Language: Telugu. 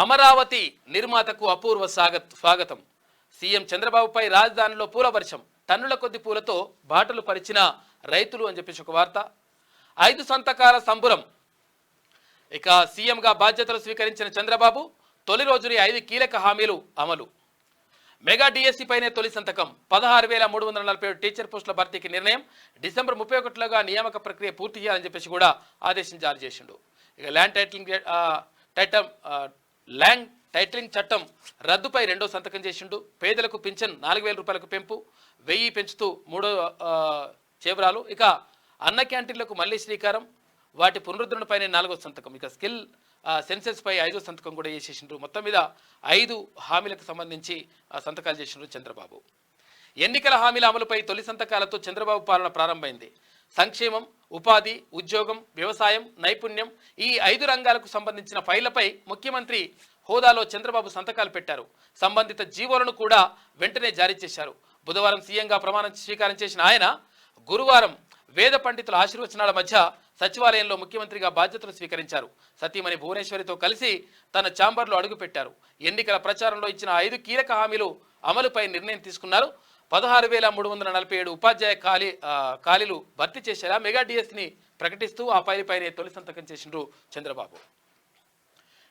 అమరావతి నిర్మాతకు అపూర్వ స్వాగత్ స్వాగతం. సీఎం చంద్రబాబుపై రాజధానిలో పూల వర్షం టన్నుల కొద్ది పూలతో బాటలు పరిచిన రైతులు అని చెప్పేసి ఒక వార్త. ఐదు సంతకాల సంబురం. ఇక సీఎంగా బాధ్యతలు స్వీకరించిన చంద్రబాబు తొలి రోజుని ఐదు కీలక హామీలు అమలు. మెగా డిఎస్సి పైనే తొలి సంతకం. పదహారు వేల మూడు వందల నలభై ఏడు టీచర్ పోస్టుల భర్తీకి నిర్ణయం. డిసెంబర్ ముప్పై ఒకటిలోగా నియామక ప్రక్రియ పూర్తి చేయాలని చెప్పేసి కూడా ఆదేశం జారీ చేసిండు. ఇక ల్యాండ్ టైటిలింగ్ టైటమ్ టైటం ల్యాండ్ టైటిలింగ్ చట్టం రద్దుపై రెండో సంతకం చేసిండు. పేదలకు పింఛన్ నాలుగు వేల రూపాయలకు పెంపు వెయ్యి పెంచుతూ మూడో చేవరాలు. ఇక అన్న క్యాంటీన్లకు మళ్ళీ శ్రీకారం వాటి పునరుద్ధరణపైనే నాలుగో సంతకం. ఇక స్కిల్ సెన్సెస్పై ఐదో సంతకం కూడా చేసేసిండ్రు. మొత్తం మీద ఐదు హామీలకు సంబంధించి సంతకాలు చేసిండ్రు చంద్రబాబు. ఎన్నికల హామీల అమలుపై తొలి సంతకాలతో చంద్రబాబు పాలన ప్రారంభమైంది. సంక్షేమం ఉపాధి ఉద్యోగం వ్యవసాయం నైపుణ్యం ఈ ఐదు రంగాలకు సంబంధించిన ఫైళ్ళపై ముఖ్యమంత్రి హోదాలో చంద్రబాబు సంతకాలు పెట్టారు. సంబంధిత జీవోలను కూడా వెంటనే జారీ చేశారు. బుధవారం సీఎంగా ప్రమాణం స్వీకారం చేసిన ఆయన గురువారం వేద పండితుల ఆశీర్వచనాల మధ్య సచివాలయంలో ముఖ్యమంత్రిగా బాధ్యతలు స్వీకరించారు. సతీమణి భువనేశ్వరితో కలిసి తన ఛాంబర్లో అడుగుపెట్టారు. ఎన్నికల ప్రచారంలో ఇచ్చిన ఐదు కీలక హామీలు అమలుపై నిర్ణయం తీసుకున్నారు. పదహారు వేల మూడు వందల నలభై ఏడు ఉపాధ్యాయ ఖాళీ ఖాళీలు భర్తీ చేసేలా మెగా డిఎస్ని ప్రకటిస్తూ ఆ ఫైలుపైనే తొలి సంతకం చేసిండ్రు చంద్రబాబు.